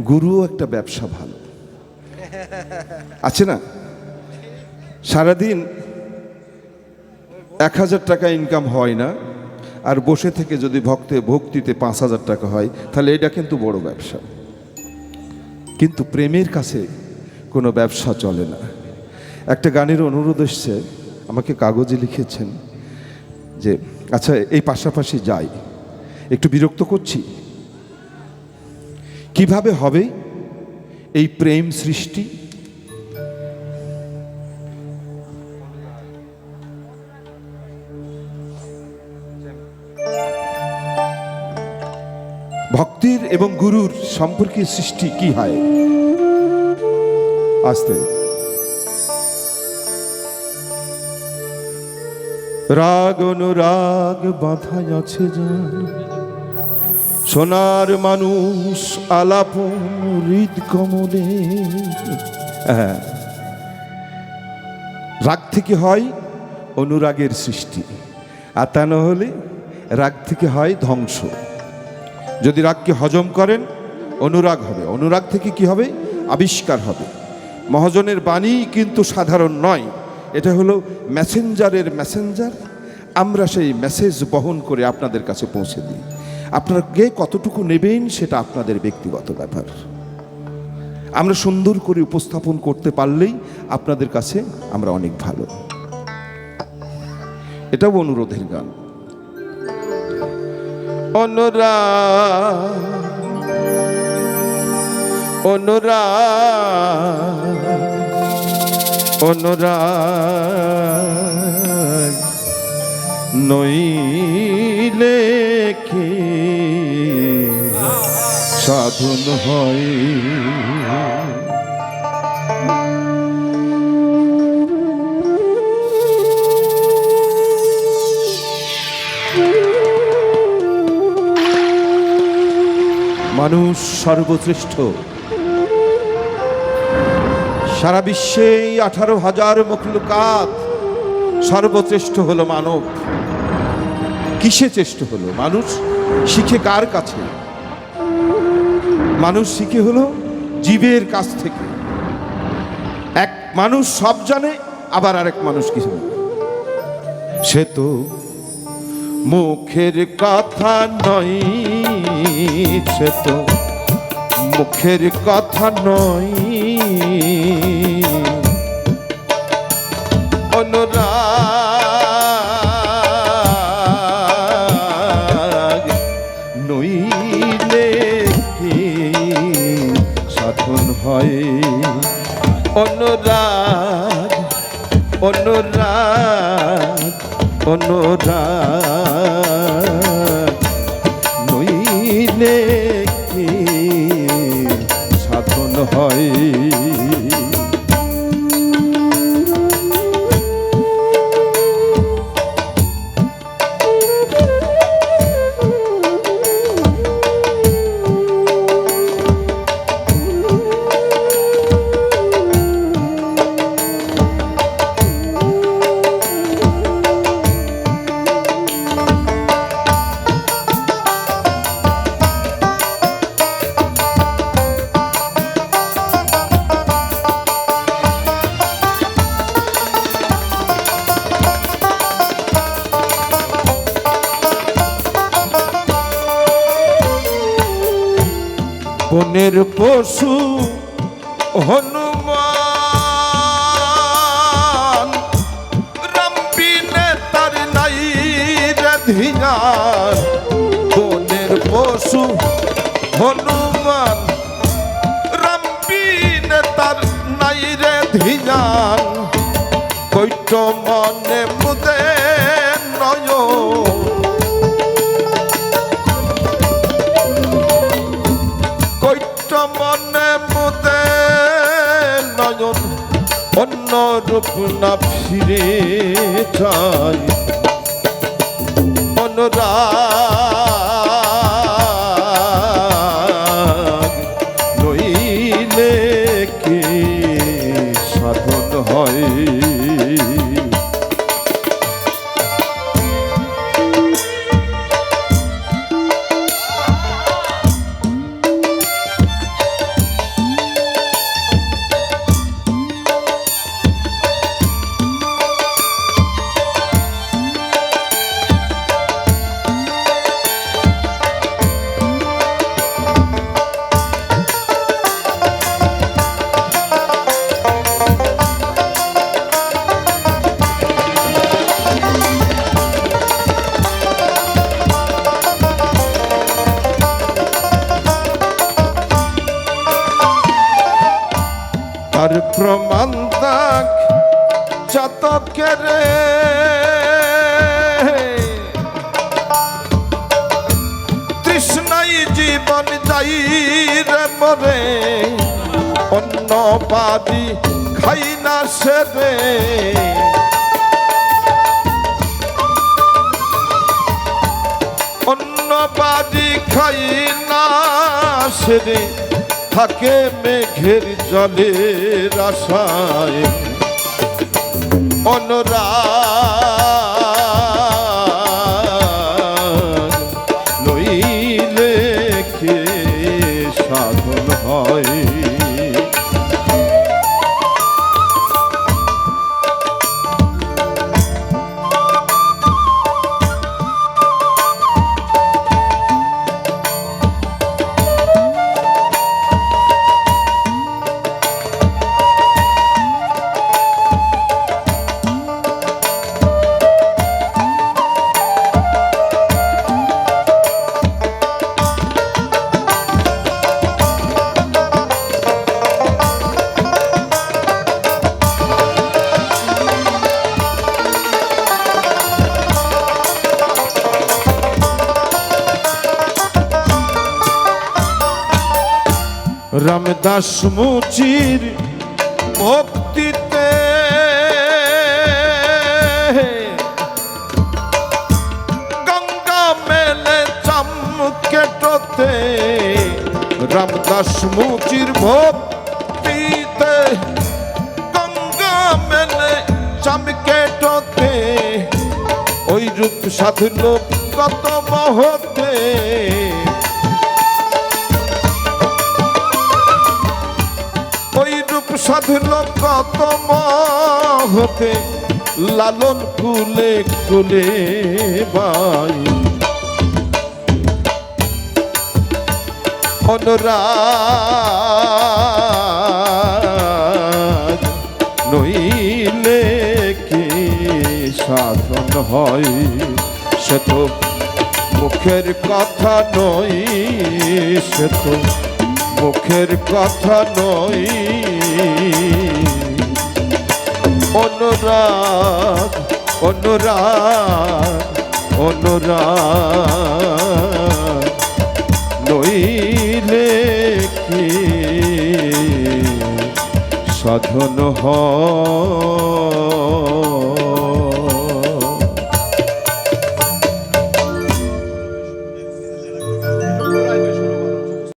গুরুও একটা ব্যবসা ভালো। আছে না? সারাদিন এক হাজার টাকা ইনকাম হয় না, আর বসে থেকে যদি ভক্তে ভক্তিতে পাঁচ হাজার টাকা হয়, তাহলে এটা কিন্তু বড় ব্যবসা। কিন্তু প্রেমের কাছে কোনো ব্যবসা চলে না। একটা গানের অনুরোধ এসছে, আমাকে কাগজে লিখেছেন যে আচ্ছা এই পাশাপাশি যাই। একটু বিরক্ত করছি? কীভাবে হবে এই প্রেম সৃষ্টি? ভক্তির এবং গুরুর সম্পর্কের সৃষ্টি কি হয়? আসতে। রাগ অনুরাগ বাঁধাই আছে জান সোনার মানুষ আলাপন হৃদ কমলে হ্যাঁ। রাগ থেকে হয় অনুরাগের সৃষ্টি, আর তা না হলে রাগ থেকে হয় ধ্বংস। যদি রাগকে হজম করেন, অনুরাগ হবে। অনুরাগ থেকে কি হবে? আবিষ্কার হবে। মহাজনের বাণী কিন্তু সাধারণ নয়। এটা হলো মেসেঞ্জারের মেসেঞ্জার আমরা সেই মেসেজ বহন করে আপনাদের কাছে পৌঁছে দিই। আপনারা কে কতটুকু নেবেন সেটা আপনাদের ব্যক্তিগত ব্যাপার। আমরা সুন্দর করে উপস্থাপন করতে পারলেই আপনাদের কাছে আমরা অনেক ভালো। এটাও অনুরোধের গান। অনুরাগ অনুরাগ অনুরাগ নইলে সাধন হয়। মানুষ সর্বশ্রেষ্ঠ। সারা বিশ্বে আঠারো হাজার মখলুকাত সর্বশ্রেষ্ঠ হলো মানব। কিসে চেষ্ট হলো? মানুষ শিখে কার কাছে? মানুষ শিখে হলো জীবের কাছ থেকে এক মানুষ সব জানে, আবার আরেক মানুষ কিছু। সে তো মুখের কথা নয়, সে তো মুখের কথা নয় অনুরাগ। বনের পশু, হনুমান। রামবিনে তার নাই রে ধিয়ান বনের পশু, হনুমান। রামবিনে তার নাই রে ধিয়ান কৈট মনে মুদে মনে মুদে নয়ন অন্য রূপ না ফিরে চাই অনুরাগ দাগ চাতকের তৃষ্ণাই জীবন যাই রে মরে অন্য বাড়ি খাই না সেরে অন্য বাড়ি খাই না সেরে থাকে মেঘের জলের আশায় অনুরাগ রামদাস মুচির ভক্তিতে। গঙ্গা মেলে চমকেটতে রামদাস মুচির ভক্তিতে। গঙ্গা মেলে চমকেটতে ওই রূপ সাধু লোক কত মহতে। সাধুল কত হতে লালন কুলে কুলে বাই অনুরাগ নইলে কি সাধন হয়? সে তো মুখের কথা নই সে তো মুখের কথা নয়। অনুরাগ অনুরাগ অনুরাগ নইলে কি সাধন হয়?